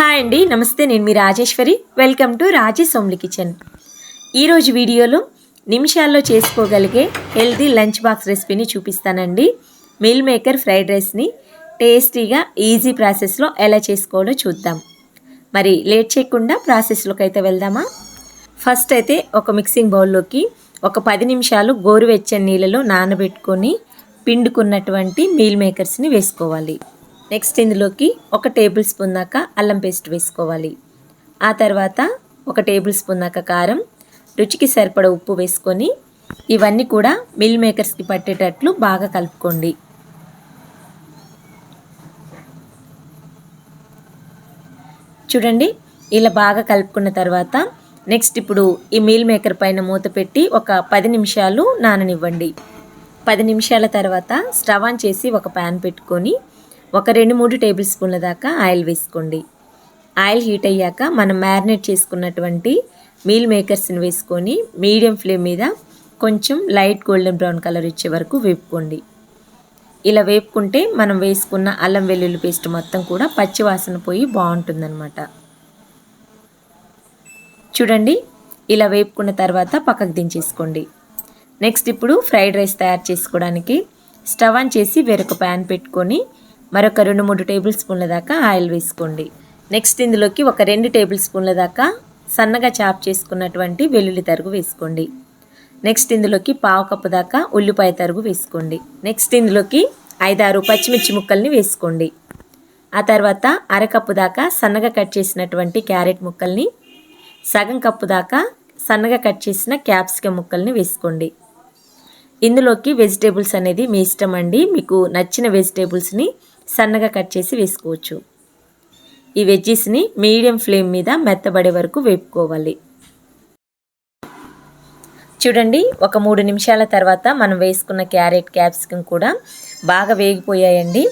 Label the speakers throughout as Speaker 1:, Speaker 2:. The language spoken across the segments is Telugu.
Speaker 1: హాయ్ అండి నమస్తే నేను మీ Rajeshwari. Welcome to Raji Somli kitchen. ఈరోజు వీడియోలో నిమిషాల్లో చేసుకోగలిగే హెల్తీ లంచ్ బాక్స్ రెసిపీని చూపిస్తానండి. మిల్ మేకర్ ఫ్రైడ్ రైస్ని టేస్టీగా ఈజీ ప్రాసెస్లో ఎలా చేసుకోవాలో చూద్దాం. మరి లేట్ చేయకుండా ప్రాసెస్లోకి అయితే వెళ్దామా? ఫస్ట్ అయితే ఒక మిక్సింగ్ బౌల్లోకి ఒక పది నిమిషాలు గోరువెచ్చని నీళ్ళలో నానబెట్టుకొని పిండుకున్నటువంటి మీల్ మేకర్స్ని వేసుకోవాలి. నెక్స్ట్ ఇందులోకి ఒక టేబుల్ స్పూన్ దాకా అల్లం పేస్ట్ వేసుకోవాలి. ఆ తర్వాత ఒక టేబుల్ స్పూన్ దాకా కారం రుచికి సరిపడ ఉప్పు వేసుకొని ఇవన్నీ కూడా మిల్ మేకర్స్కి పట్టేటట్లు బాగా కలుపుకోండి. చూడండి ఇలా బాగా కలుపుకున్న తర్వాత నెక్స్ట్ ఇప్పుడు ఈ మీల్ మేకర్ పైన మూత పెట్టి ఒక పది నిమిషాలు నాననివ్వండి. పది నిమిషాల తర్వాత స్టవ్ ఆన్ చేసి ఒక ప్యాన్ పెట్టుకొని ఒక రెండు మూడు టేబుల్ స్పూన్ల దాకా ఆయిల్ వేసుకోండి. ఆయిల్ హీట్ అయ్యాక మనం మ్యారినేట్ చేసుకున్నటువంటి మీల్ మేకర్స్ని వేసుకొని మీడియం ఫ్లేమ్ మీద కొంచెం లైట్ గోల్డెన్ బ్రౌన్ కలర్ ఇచ్చే వరకు వేపుకోండి. ఇలా వేపుకుంటే మనం వేసుకున్న అల్లం వెల్లుల్లి పేస్ట్ మొత్తం కూడా పచ్చివాసన పోయి బాగుంటుందన్నమాట. చూడండి ఇలా వేపుకున్న తర్వాత పక్కకు దించేసుకోండి. నెక్స్ట్ ఇప్పుడు ఫ్రైడ్ రైస్ తయారు చేసుకోవడానికి స్టవ్ ఆన్ చేసి వేరొక ప్యాన్ పెట్టుకొని మరొక రెండు మూడు టేబుల్ స్పూన్ల దాకా ఆయిల్ వేసుకోండి. నెక్స్ట్ ఇందులోకి ఒక రెండు టేబుల్ స్పూన్ల దాకా సన్నగా చాప్ చేసుకున్నటువంటి వెల్లుల్లి తరుగు వేసుకోండి. నెక్స్ట్ ఇందులోకి పావు కప్పు దాకా ఉల్లిపాయ తరుగు వేసుకోండి. నెక్స్ట్ ఇందులోకి ఐదారు పచ్చిమిర్చి ముక్కల్ని వేసుకోండి. ఆ తర్వాత అరకప్పు దాకా సన్నగా కట్ చేసినటువంటి క్యారెట్ ముక్కల్ని సగం కప్పు దాకా సన్నగా కట్ చేసిన క్యాప్సికమ్ ముక్కల్ని వేసుకోండి. ఇందులోకి వెజిటేబుల్స్ అనేది మీ ఇష్టం అండి. మీకు నచ్చిన వెజిటేబుల్స్ని సన్నగా కట్ చేసి వేసుకోవచ్చు. ఈ వెజ్జీస్ని మీడియం ఫ్లేమ్ మీద మెత్తబడే వరకు వేపుకోవాలి. చూడండి ఒక మూడు నిమిషాల తర్వాత మనం వేసుకున్న క్యారెట్ క్యాప్సికమ్ కూడా బాగా వేగిపోయాయండి.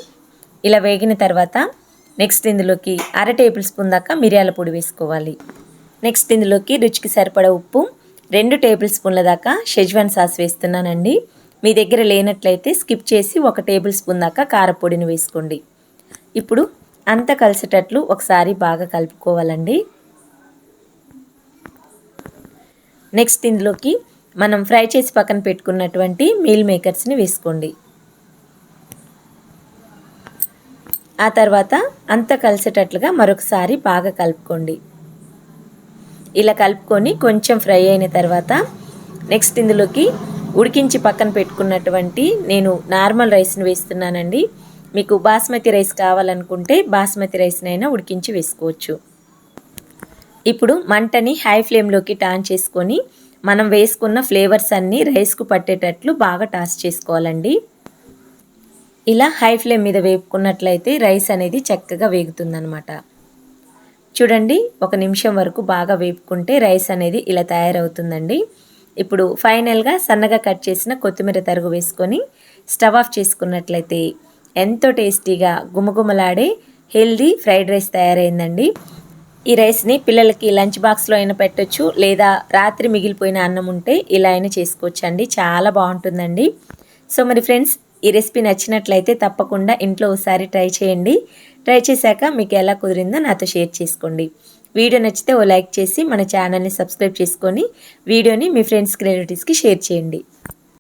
Speaker 1: ఇలా వేగిన తర్వాత నెక్స్ట్ ఇందులోకి అర టేబుల్ స్పూన్ దాకా మిరియాల పొడి వేసుకోవాలి. నెక్స్ట్ ఇందులోకి రుచికి సరిపడ ఉప్పు రెండు టేబుల్ స్పూన్ల దాకా షెజ్వాన్ సాస్ వేస్తున్నానండి. మీ దగ్గర లేనట్లయితే స్కిప్ చేసి ఒక టేబుల్ స్పూన్ దాకా కారపొడిని వేసుకోండి. ఇప్పుడు అంత కలిసేటట్లు ఒకసారి బాగా కలుపుకోవాలండి. నెక్స్ట్ ఇందులోకి మనం ఫ్రై చేసి పక్కన పెట్టుకున్నటువంటి మీల్ మేకర్స్ని వేసుకోండి. ఆ తర్వాత అంత కలిసేటట్లుగా మరొకసారి బాగా కలుపుకోండి. ఇలా కలుపుకొని కొంచెం ఫ్రై అయిన తర్వాత నెక్స్ట్ ఇందులోకి ఉడికించి పక్కన పెట్టుకున్నటువంటి నేను నార్మల్ రైస్ని వేస్తున్నానండి. మీకు బాస్మతి రైస్ కావాలనుకుంటే బాస్మతి రైస్నైనా ఉడికించి వేసుకోవచ్చు. ఇప్పుడు మంటని హై ఫ్లేమ్లోకి టాన్ చేసుకొని మనం వేసుకున్న ఫ్లేవర్స్ అన్నీ రైస్కు పట్టేటట్లు బాగా టాస్ చేసుకోవాలండి. ఇలా హై ఫ్లేమ్ మీద వేపుకున్నట్లయితే రైస్ అనేది చక్కగా వేగుతుందనమాట చూడండి ఒక నిమిషం వరకు బాగా వేపుకుంటే రైస్ అనేది ఇలా తయారవుతుందండి. ఇప్పుడు ఫైనల్గా సన్నగా కట్ చేసిన కొత్తిమీర తరుగు వేసుకొని స్టవ్ ఆఫ్ చేసుకున్నట్లయితే ఎంతో టేస్టీగా గుమగుమలాడే హెల్దీ ఫ్రైడ్ రైస్ తయారైందండి. ఈ రైస్ని పిల్లలకి లంచ్ బాక్స్లో అయినా పెట్టొచ్చు లేదా రాత్రి మిగిలిపోయిన అన్నం ఉంటే ఇలా అయినా చేసుకోవచ్చు అండి చాలా బాగుంటుందండి. సో మరి ఫ్రెండ్స్ ఈ రెసిపీ నచ్చినట్లయితే తప్పకుండా ఇంట్లో ఒకసారి ట్రై చేయండి. ట్రై చేశాక మీకు ఎలా కుదిరిందో నాతో షేర్ చేసుకోండి. వీడియో నచ్చితే ఓ లైక్ చేసి మన ఛానల్ని సబ్స్క్రైబ్ చేసుకొని వీడియోని మీ ఫ్రెండ్స్కి రిలేటివ్స్కి షేర్ చేయండి.